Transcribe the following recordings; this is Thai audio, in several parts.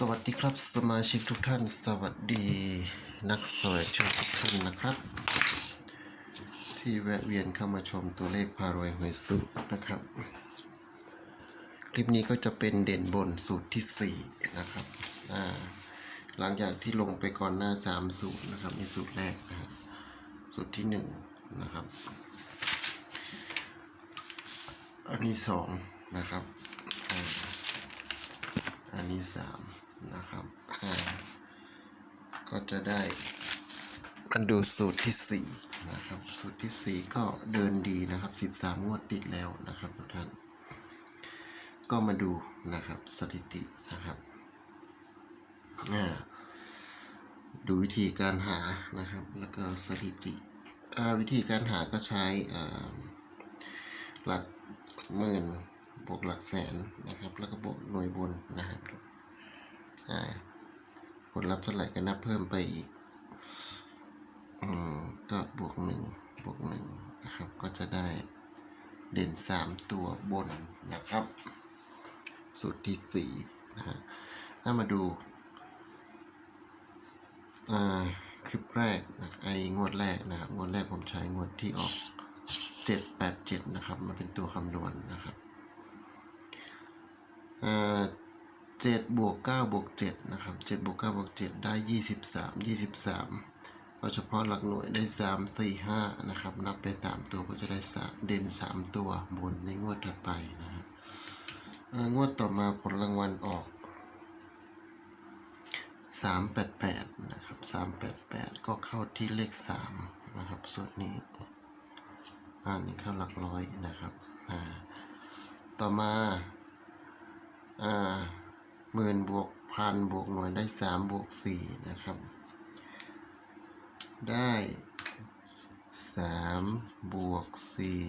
สวัสดีครับสมาชิกทุกท่าน สวัสดีนักสวยชมทุกท่านนะครับ ที่แวะเวียนเข้ามาชมตัวเลขพารวยหวยสุดนะครับ คลิปนี้ก็จะเป็นเด่นบนสูตรที่ 4 นะครับหลังจากที่ลงไปก่อนหน้า 3 สูตรนะครับในสูตรแรกนะสูตรที่ 1 นะครับ อันนี้ 2 นะครับอันนี้สาม นะครับอ่าก็จะได้มันดูสูตรที่สี่นะครับ สูตรที่สี่ก็เดินดีนะครับสิบสามงวดติดแล้วนะครับทุกท่าน ก็มาดูนะครับสถิตินะครับอ่าดูวิธีการหานะครับ แล้วก็สถิติวิธีการหาก็ใช้หลักหมื่นบวกหลักแสนนะครับ แล้วก็บวกหน่วยบนนะครับ ผลลัพธ์เท่าไหร่ก็นับเพิ่มไปอีก อืม ก็บวกหนึ่งบวกหนึ่งนะครับ ก็จะได้เด่นสามตัวบนนะครับสุดที่สี่นะฮะถ้ามาดูอ่าคลิปแรกนะไองวดแรกนะครับ งวดแรกผมใช้งวดที่ออกเจ็ดแปดเจ็ดนะครับ มาเป็นตัวคำนวณนนะครับอ่า 7บวก9บวก7นะครับ7บวก9บวก7 ได้ 23 23เอาเฉพาะหลักหน่วยได้ 3 4 5นะครับนับไป 3 ตัวก็จะได้3เด่น 3 ตัวบนในงวดถัดไปนะฮะงวดต่อมาผลรางวัลออก 388นะครับ388 ก็เข้าที่เลข 3 นะครับสุดนี้อันนี้เข้าหลักร้อยนะครับต่อมาอ่า หมื่นบวกพันบวกหน่วยได้สามบวกสี่นะครับ ได้สามบวกสี่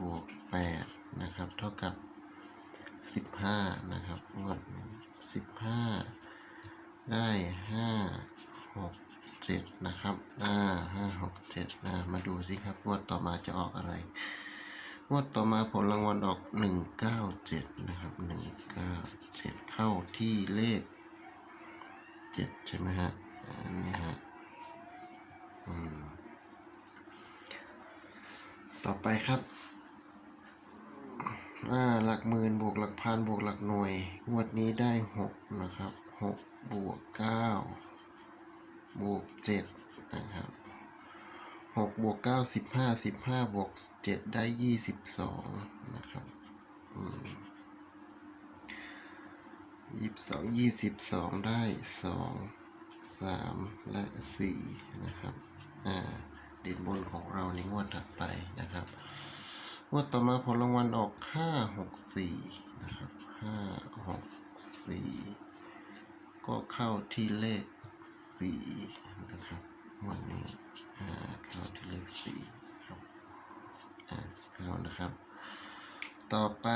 บวกแปดนะครับ เท่ากับสิบห้านะครับงวดสิบห้าได้ห้าหกเจ็ดนะครับอ่าห้าหกเจ็ดมาดูสิครับงวดต่อมาจะออกอะไร งวดต่อมาผลรางวัลออกหนึ่งเก้าเจ็ดนะครับหนึ่งเก้าเจ็ดเข้าที่เลขเจ็ดใช่ไหมฮะอันนี้ฮะอืมต่อไปครับอ่าหลักหมื่นบวกหลักพันบวกหลักหน่วย งวดนี้ได้หกนะครับหกบวกเก้าบวกเจ็ดนะครับ หกบวกเก้าสิบห้าสิบห้าบวกเจ็ดได้ยี่สิบสองนะครับยี่สิบสองยี่สิบสองได้สองสามและสี่นะครับอ่าเด่นบนของเราในงวดถัดไปนะครับงวดต่อมาผลรางวัลออกห้าหกสี่นะครับห้าหกสี่ก็เข้าที่เลขสี่นะครับวันนี้ อ่าเข้าที่เลขสี่ครับอ่าเข้านะครับ ต่อไป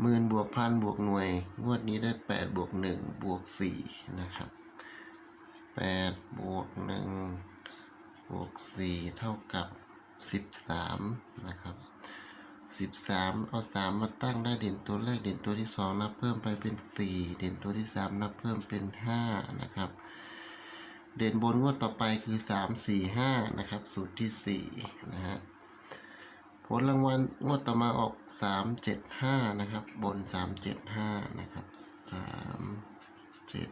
หมื่นบวกพันบวกหน่วย งวดนี้ได้แปดบวกหนึ่งบวกสี่นะครับแปดบวกหนึ่งบวกสี่เท่ากับสิบสามนะครับสิบสามเอาสามมาตั้งได้เด่นตัวแรกเด่นตัวที่สองนับเพิ่มไปเป็นสี่เด่นตัวที่สามนับเพิ่มเป็นห้านะครับ เด่นบนงวดต่อไปคือสามสี่ห้านะครับ สูตรที่สี่นะฮะ ผลรางวัลงวดต่อมาออกสามเจ็ดห้านะครับ บนสามเจ็ดห้านะครับสามเจ็ด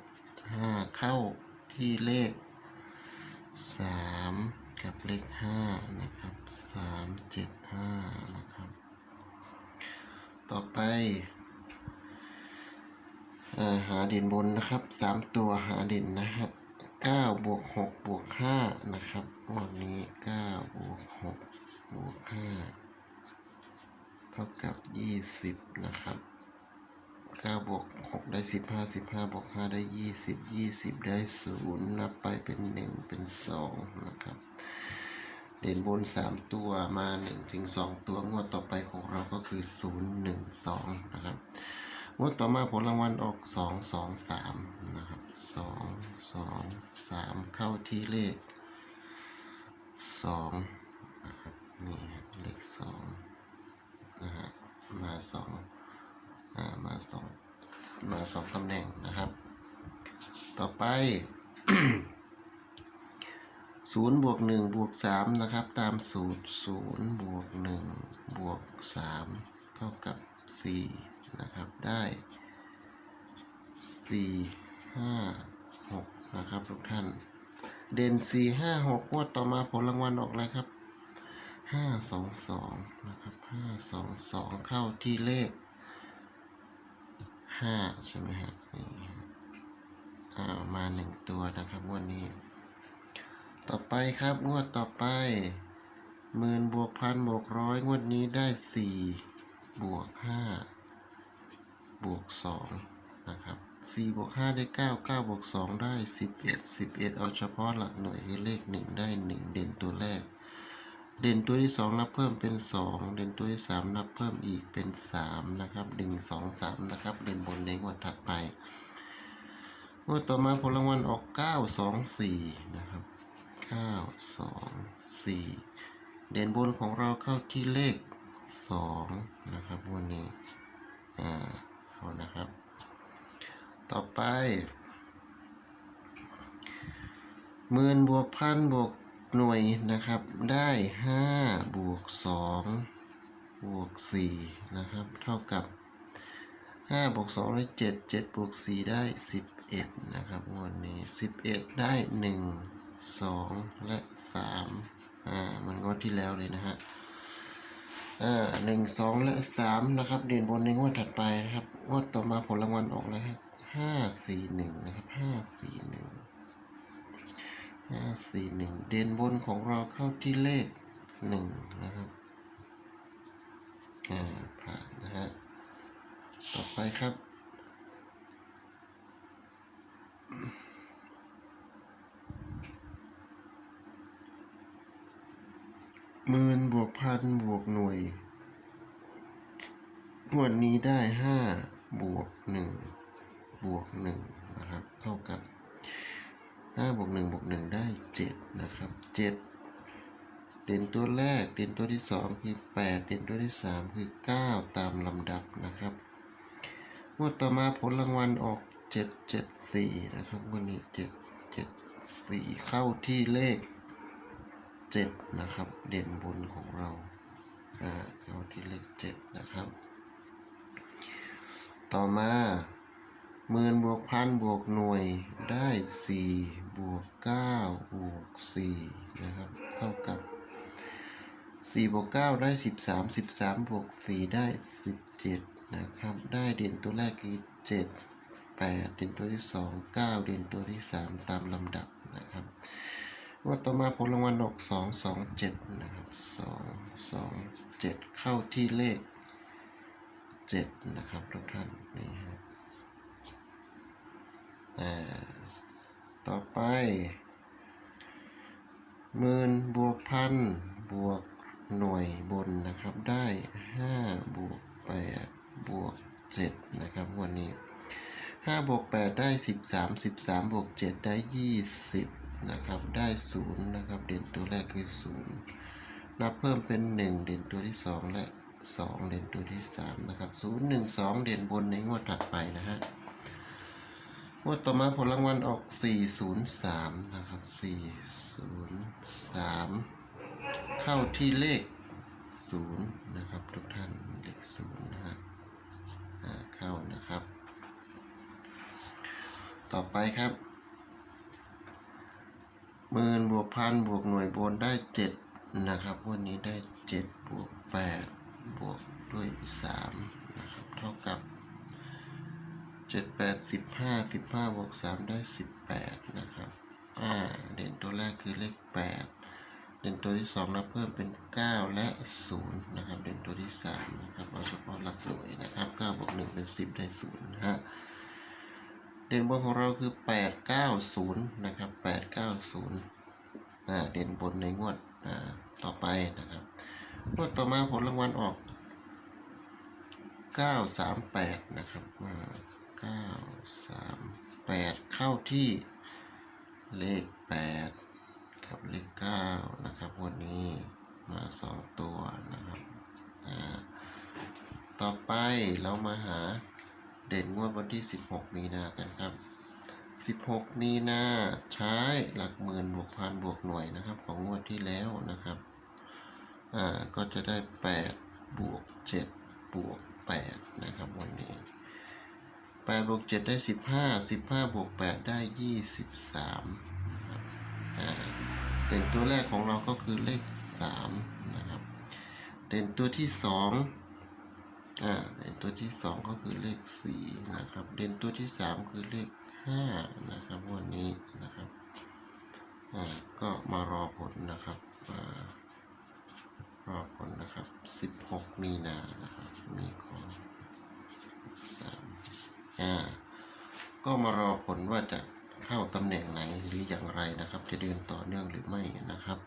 ห้าเข้าที่เลขสามกับเลขห้านะครับสามเจ็ดห้านะครับ ต่อไปอาหาเด่นบนนะครับสามตัวหาเด่นนะฮะ เก้าบวกหกบวกห้านะครับวันนี้เก้าบวกหกบวกห้าเท่ากับยี่สิบนะครับเก้าบวกหกได้สิบห้าสิบห้าบวกห้าได้ยี่สิบยี่สิบได้ศูนย์นับไปเป็นหนึ่งเป็นสองนะครับ เด่นบนสามตัวมาหนึ่งถึงสองตัวงวดต่อไปของเราก็คือศูนย์หนึ่งสองนะครับ งวดต่อมาผลรางวัลออกสองสองสามนะครับ สองสองสามเข้าที่เลขสองนะครับนี่ฮะเลขสองนะฮะมาสองอ่ามาสองมาสองตำแหน่งนะครับ ต่อไปศูนย์บวกหนึ่งบวกสามนะครับ ตามสูตรศูนย์บวกหนึ่งบวกสามเท่ากับสี่นะครับได้สี่ ห้าหกนะครับทุกท่าน เด่นสี่ห้าหกงวดต่อมาผลรางวัลออกอะไรครับห้าสองสองนะครับห้าสองสองเข้าที่เลขห้าใช่ไหมฮะนี่ฮะอ่ามาหนึ่งตัวนะครับงวันนี้ ต่อไปครับงวดต่อไปหมื่นบวกพันบวกร้อยงวดนี้ได้สี่บวกห้าบวกสองนะครับ สี่บวกห้าได้เก้าเก้าบวกสองได้สิบเอ็ดสิบเอ็ดเอาเฉพาะหลักหน่วยคือเลขหนึ่งได้หนึ่งเด่นตัวแรก เด่นตัวที่สองนับเพิ่มเป็นสองเด่นตัวที่สามนับเพิ่มอีกเป็นสามนะครับหนึ่งสองสามนะครับเด่นบนในงวดถัดไปงวดต่อมาผลรางวัลออกเก้าสองสี่นะครับเก้าสองสี่เด่นบนของเราเข้าที่เลขสองนะครับวันนี้อ่าเอานะครับ ต่อไปหมื่นบวกพันบวกหน่วยนะครับ ได้ห้าบวกสองบวกสี่นะครับ เท่ากับห้าบวกสองได้เจ็ดเจ็ดบวกสี่ได้สิบเอ็ดนะครับ วันนี้สิบเอ็ดได้หนึ่งสองและสามอ่า มันงวดที่แล้วเลยนะฮะ อ่าหนึ่งสองและสามนะครับ เด่นบนในงวดถัดไปนะครับ งวดต่อมาผลรางวัลออกแล้วฮะ ห้าสี่หนึ่งนะครับห้าสี่หนึ่งห้าสี่หนึ่งเด่นบนของเราเข้าที่เลขหนึ่งนะครับอ่าผ่านนะฮะต่อไปครับหมื่นบวกพันบวกหน่วยงวดนี้ได้ห้าบวกหนึ่ง บวกหนึ่งนะครับเท่ากับห้าบวกหนึ่งบวกหนึ่งได้เจ็ดนะครับเจ็ดเด่นตัวแรกเด่นตัวที่สองคือแปดเด่นตัวที่สามคือเก้าตามลำดับนะครับงวดต่อมาผลรางวัลออกเจ็ดเจ็ดสี่นะครับวันนี้เจ็ดเจ็ดสี่เข้าที่เลขเจ็ดนะครับ เด่นบนของเราอ่าเข้าที่เลขเจ็ดนะครับ ต่อมา หมื่นบวกพันบวกหน่วยได้สี่บวกเก้าบวกสี่นะครับ เท่ากับสี่บวกเก้าได้สิบสามสิบสามบวกสี่ได้สิบเจ็ดนะครับ ได้เด่นตัวแรกคือเจ็ดแปดเด่นตัวที่สองเก้าเด่นตัวที่สามตามลำดับนะครับงวดต่อมาผลรางวัลออกสองสองเจ็ดนะครับสองสองเจ็ดเข้าที่เลขเจ็ดนะครับทุกท่านนี่ฮะ อ่า ต่อไปหมื่นบวกพันบวกหน่วยบนนะครับได้ห้าบวกแปดบวกเจ็ดนะครับวันนี้ห้าบวกแปดได้สิบสามสิบสามบวกเจ็ดได้ยี่สิบนะครับได้ศูนย์นะครับเด่นตัวแรกคือศูนย์นับเพิ่มเป็นหนึ่งเด่นตัวที่สองและสองเด่นตัวที่สามนะครับศูนย์หนึ่งสองเด่นบนในงวดถัดไปนะฮะ งวดต่อมาผลรางวัลออกสี่ศูนะครับสี่ศูนย์สามเข้าที่เลขศูนะครับ ทุกท่านเลขศูนะฮะเข้านะครับ ต่อไปครับหมื่นบวกพันบวกหน่วยบนได้เจ็ดนะครับ วันนี้ได้เจ็ดบวกแปดบวกด้วยสามนะครับ เท่ากับ เจ็ดแปดสิบห้าสิบห้าบวกสามได้สิบแปดนะครับ อ่า เด่นตัวแรกคือเลขแปดเด่นตัวที่สองนับเพิ่มเป็นเก้าและศูนย์นะครับ เด่นตัวที่สามนะครับเอาเฉพาะหลักหน่วยนะครับเก้าบวกหนึ่งเป็นสิบได้ศูนย์นะฮะเด่นบนของเราคือ890นะครับ890อ่าเด่นบนในงวดอ่าต่อไปนะครับงวดต่อมาผลรางวัลออก 938 นะครับ อ่า938เข้าที่เลข8ครับเลข9นะครับวันนี้มา2ตัวนะครับต่อไปเรามาหาเด่นงวดวันที่ 16 มีนากันครับ 16 มีนาใช้หลักหมื่นบวกพันบวกหน่วยนะครับ ของงวดที่แล้วนะครับอ่าก็จะได้ 8 บวก 7 บวก 8 นะครับวันนี้ 8บวก7ได้15 15บวก8ได้23นะครับเด่นตัวแรกของเราก็คือเลข3นะครับ เด่นตัวที่2อ่าเด่นตัวที่2ก็คือเลข4นะครับ เด่นตัวที่3คือเลข5นะครับวันนี้นะครับอ่าก็มารอผลนะครับอ่ารอผลนะครับ 16 มีนานะครับ มีของ อ่าก็มารอผลว่าจะเข้าตำแหน่งไหนหรืออย่างไรนะครับ จะเดินต่อเนื่องหรือไม่นะครับ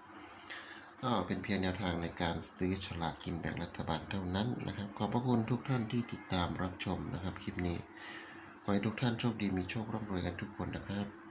ก็เป็นเพียงแนวทางในการซื้อฉลากกินแบ่งรัฐบาลเท่านั้นนะครับ ขอบพระคุณทุกท่านที่ติดตามรับชมนะครับคลิปนี้ขอให้ทุกท่านโชคดีมีโชคร่ำรวยกันทุกคนนะครับ